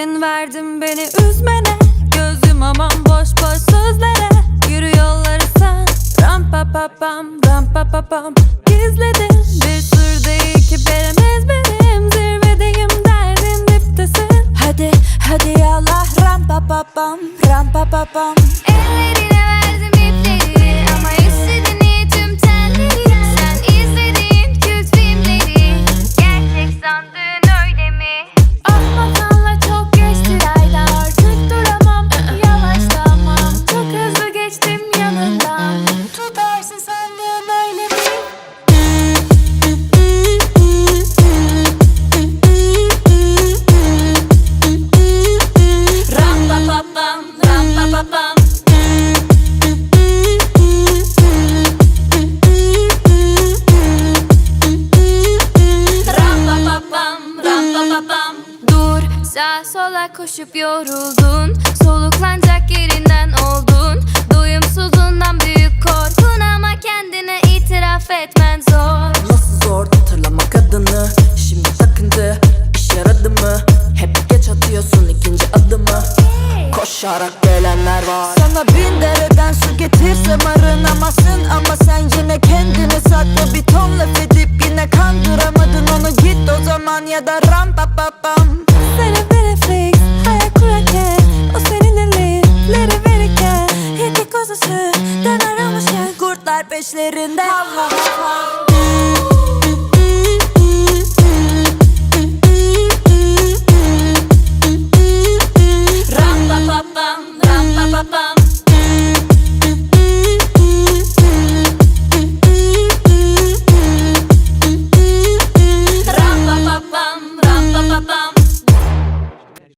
izin verdim beni üzmene. Gözüm aman boş boş sözlere. Yürü yolları sen. Ram pa pa pam ram pa pa pam. Gizledin bir sır değil ki veremez benim. Zirvedeyim derdin diptesin Hadi hadi Allah. Ram pa pa pam ram pa pa pam. Sağa sola koşup yoruldun Soluklanacak yerinden oldun. Doyumsuzluğundan büyük korkun ama kendine itiraf etmen zor. Nasıl zor hatırlamak adını? Şimdi takındı iş yaradı mı? Hep geç atıyorsun ikinci adımı. Koşarak gelenler var. Sana bin dereden su getirsem arınamazsın. Ama sen yine kendini sakla. Bir ton laf edip yine kandıramadın. Onu Git o zaman ya da ram pa pa pam Kurtlar peşlerinde Ha ha ha ha